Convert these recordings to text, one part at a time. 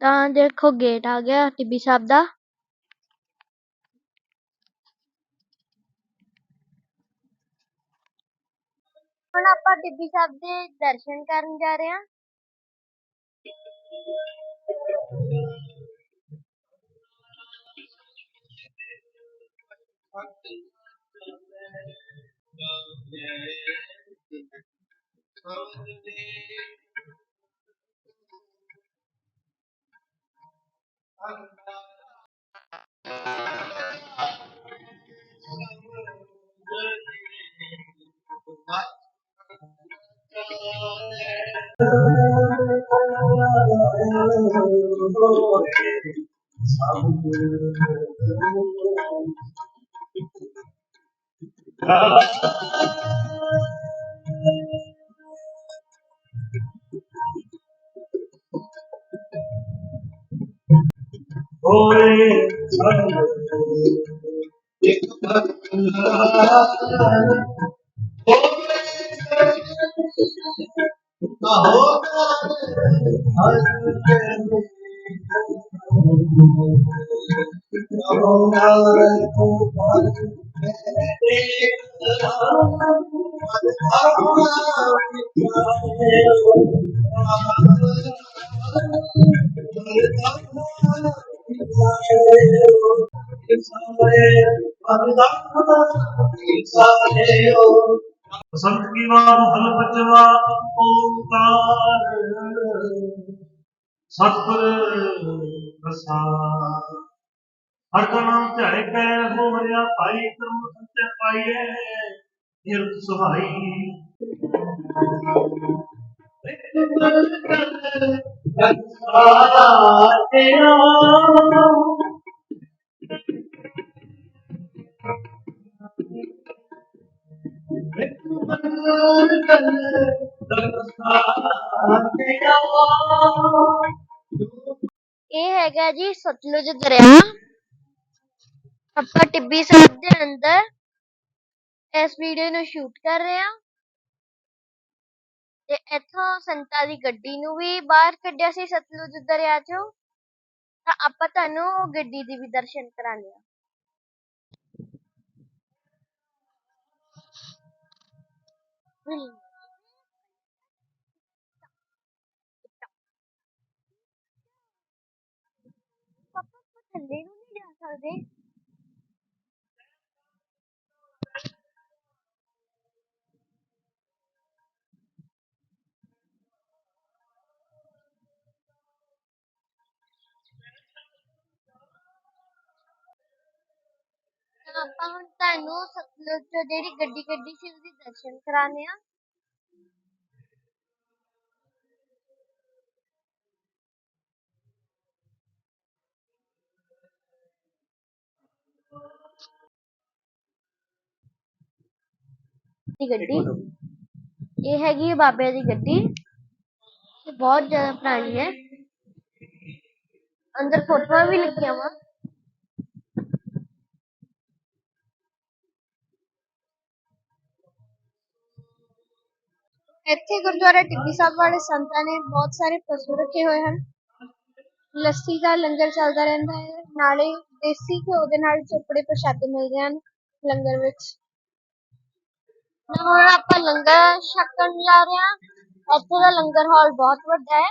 ਤਾਂ ਦੇਖੋ ਗੇਟ ਆ ਗਿਆ ਟਿੱਬੀ ਸਾਹਿਬ ਦਾ। ਹੁਣ ਆਪਾਂ ਟਿੱਬੀ ਸਾਹਿਬ ਦੇ ਦਰਸ਼ਨ ਕਰਨ ਜਾ ਰਹੇ ਹਾਂ। ਹੋਏ Oh, yeah. सी हल ਓੰਕਾਰ ਸਤਿਗੁਰ ਪ੍ਰਸਾਦ ਹਰ ਕਾ ਨਾਮ ਧਿਆਏ ਕੈ ਹੋ ਹਰਿਆ ਭਾਈ ਕਰਮ ਸੰਤੇ ਪਾਈਏ ਨਿਰਤ ਸੁਹਾਈ ਇਹ ਹੈਗਾ ਜੀ ਸਤਲੁਜ ਦਰਿਆ। ਆਪਾਂ ਟਿੱਬੀ ਸਾਹਿਬ ਦੇ ਅੰਦਰ ਇਸ ਵੀਡੀਓ ਨੂੰ ਸ਼ੂਟ ਕਰ ਰਹੇ ਹਾਂ। ਤੇ ਇੱਥੋਂ ਸੰਤਾਂ ਦੀ ਗੱਡੀ ਨੂੰ ਵੀ ਬਾਹਰ ਕੱਢਿਆ ਸੀ ਸਤਲੁਜ ਦਰਿਆ ਚੋਂ। ਤਾਂ ਆਪਾਂ ਤੁਹਾਨੂੰ ਗੱਡੀ ਦੀ ਵੀ ਦਰਸ਼ਨ ਕਰਾਉਂਦੇ ਹਾਂ। ਪਾਪਾ ਆਪਾਂ ਥੱਲੇ ਨੂੰ ਨਹੀਂ ਆਪਾਂ ਹੁਣ ਤੁਹਾਨੂੰ ਸਤਲੁਜ ਤੋਂ ਜਿਹੜੀ ਗੱਡੀ ਕੱਢੀ ਸੀ ਉਹਦੀ ਦਰਸ਼ਨ ਕਰਾਉਂਦੇ ਹਾਂ। ਦੀ ਗੱਡੀ। ਇਹ ਹੈਗੀ ਹੈ ਬਾਬੇ ਦੀ ਗੱਡੀ। ਇਹ ਬਹੁਤ ਜ਼ਿਆਦਾ ਪੁਰਾਣੀ ਹੈ। ਅੰਦਰ ਫੋਟੋਆਂ ਵੀ ਲੱਗੀਆਂ ਵਾ। ਇੱਥੇ ਗੁਰਦੁਆਰਾ ਟਿੱਬੀ ਸਾਹਿਬ ਵਾਲੇ ਸੰਤਾਂ ਨੇ ਬਹੁਤ ਸਾਰੇ ਪਸ਼ੂ ਰੱਖੇ ਹੋਏ ਹਨ। ਲੱਸੀ ਦਾ ਲੰਗਰ ਚੱਲਦਾ ਰਹਿੰਦਾ ਹੈ। ਨਾਲੇ ਦੇਸੀ ਘਿਓ ਦੇ ਨਾਲ ਚੋਪੜੇ ਪ੍ਰਸ਼ਾਦੇ ਮਿਲਦੇ ਹਨ ਲੰਗਰ ਵਿੱਚ। ਤਾਂ ਹੁਣ ਆਪਾਂ ਲੰਗਰ ਛਕਣ ਜਾ ਰਹੇ ਹਾਂ। ਇੱਥੇ ਦਾ ਲੰਗਰ ਹਾਲ ਬਹੁਤ ਵੱਡਾ ਹੈ।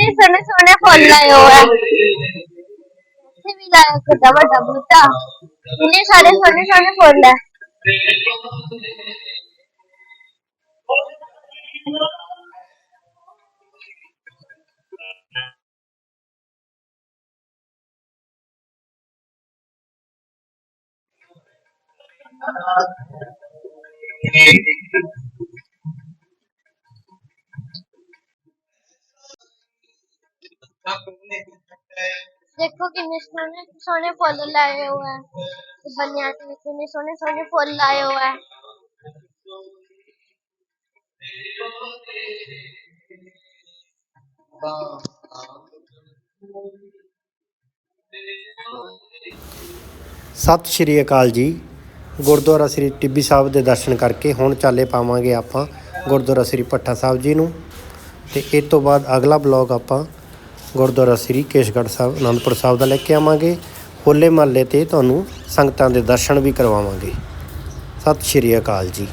ਕਿੰਨੇ ਸੋਹਣੇ ਸੋਹਣੇ ਫੁੱਲ ਲਾਏ ਹੋਏ ਆ। ਇੱਥੇ ਵੀ ਲਾਇਆ ਕਿੱਡਾ ਵੱਡਾ ਬੂਟਾ। ਕਿੰਨੇ ਸਾਰੇ ਸੋਹਣੇ ਸੋਹਣੇ ਫੁੱਲ ਆ। ਦੇਖੋ ਕਿੰਨੇ ਸੋਹਣੇ ਸੋਹਣੇ ਫੁੱਲ ਲਾਏ ਹੋਏ ਆ। ਤੇ ਤੇ ਕਿੰਨੇ ਸੋਹਣੇ ਸੋਹਣੇ ਫੁੱਲ ਲਾਏ ਹੋਏ ਆ। ਸਤਿ ਸ਼੍ਰੀ ਅਕਾਲ ਜੀ। ਗੁਰਦੁਆਰਾ ਸ੍ਰੀ ਟਿੱਬੀ ਸਾਹਿਬ ਦੇ ਦਰਸ਼ਨ ਕਰਕੇ ਹੁਣ ਚਾਲੇ ਪਾਵਾਂਗੇ ਆਪਾਂ ਗੁਰਦੁਆਰਾ ਸ੍ਰੀ ਭੱਠਾ ਸਾਹਿਬ ਜੀ ਨੂੰ। ਤੇ ਇਸ ਤੋਂ ਬਾਅਦ ਅਗਲਾ ਬਲੌਗ ਆਪਾਂ ਗੁਰਦੁਆਰਾ ਸ੍ਰੀ ਕੇਸ਼ਗੜ੍ਹ ਸਾਹਿਬ, ਅਨੰਦਪੁਰ ਸਾਹਿਬ ਦਾ ਲੈ ਕੇ ਆਵਾਂਗੇ। ਹੋਲੇ ਮਹੱਲੇ ਤੇ ਤੁਹਾਨੂੰ ਸੰਗਤਾਂ ਦੇ ਦਰਸ਼ਨ ਵੀ ਕਰਵਾਵਾਂਗੇ। ਸਤਿ ਸ਼੍ਰੀ ਅਕਾਲ ਜੀ।